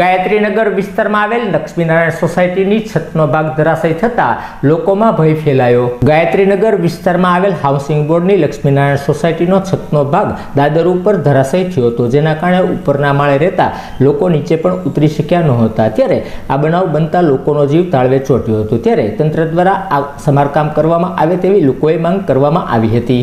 ગાયત્રીનગર વિસ્તારમાં આવેલ લક્ષ્મીનારાયણ સોસાયટીની છતનો ભાગ ધરાશય થતા લોકોમાં ભય ફેલાયો. ગાયત્રીનગર વિસ્તારમાં આવેલ હાઉસિંગ બોર્ડની લક્ષ્મીનારાયણ સોસાયટીનો છતનો ભાગ દાદર ઉપર ધરાશય થયો હતો, જેના કારણે ઉપરના માળે રહેતા લોકો નીચે પણ ઉતરી શક્યા નહોતા. ત્યારે આ બનાવ બનતા લોકોનો જીવ તાળવે ચોટ્યો હતો. ત્યારે તંત્ર દ્વારા આ સમારકામ કરવામાં આવે તેવી લોકોએ માંગ કરવામાં આવી હતી.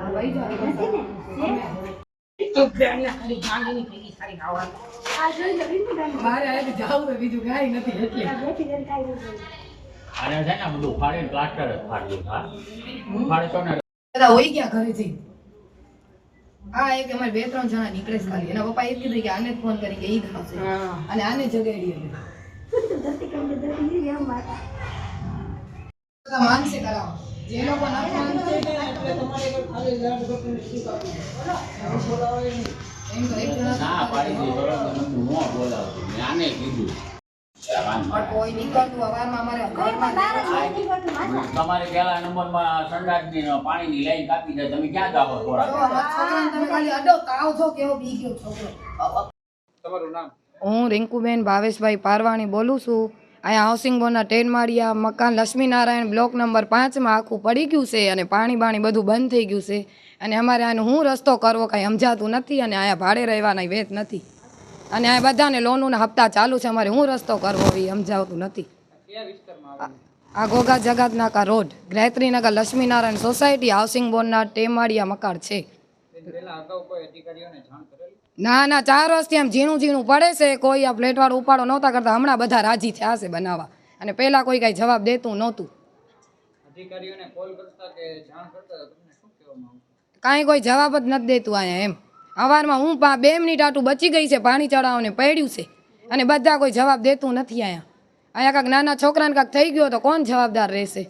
બે ત્રણ જણા નીકળે છે ખાલી. એના પપ્પા એ કીધું કે આને ફોન કરી કે ઈ ખાશે અને આને જગાડી માનસે કરાવો. જે લોકો ના માનસે એમ તો એક જણા ના પાડી દીધી બરોબર. તમે ન બોલાવતું મેં આને કીધું. પણ તમારે પેલા ને લાઈન કાપી દે તમે ક્યાં જાવ તમારું છોકરો હું રિંકુબેન ભાવેશભાઈ પારવાણી બોલું છું. અહીંયા હાઉસિંગ બોર્ડના ટેન માળિયા, મકાન લક્ષ્મીનારાયણ બ્લોક નંબર પાંચમાં આખું પડી ગયું છે અને પાણી બાણી બધું બંધ થઈ ગયું છે. અને અમારે આનો હું રસ્તો કરવો કાંઈ સમજાતું નથી અને અહીંયા ભાડે રહેવાના વેત નથી. અને આ બધાને લોનોના હપ્તા ચાલુ છે, અમારે હું રસ્તો કરવો એ સમજાવતું નથી. આ- Goga Jagatnaka road, Gayatrinagar Laxminarayan society, housing બોર્ડના ટેમાળિયા મકાન છે. ના ના ચાર વર્ષથી આમ ઝીણું ઝીણું પડે છે. કોઈ આ ફ્લેટવાળો ઉપાડો નહોતા કરતા હમણાં બધા રાજી થયા છે બનાવવા. અને પહેલાં કોઈ કાંઈ જવાબ દેતું નહોતું. કાંઈ કોઈ જવાબ જ નથી દેતું અહીંયા એમ. સવારમાં હું પા- બે મિનિટ આટું બચી ગઈ છે પાણી ચડાવવાને પડ્યું છે. અને બધા કોઈ જવાબ દેતું નથી અહીંયા. અહીંયા કાંક નાના છોકરાને કાંક થઈ ગયો તો કોણ જવાબદાર રહેશે?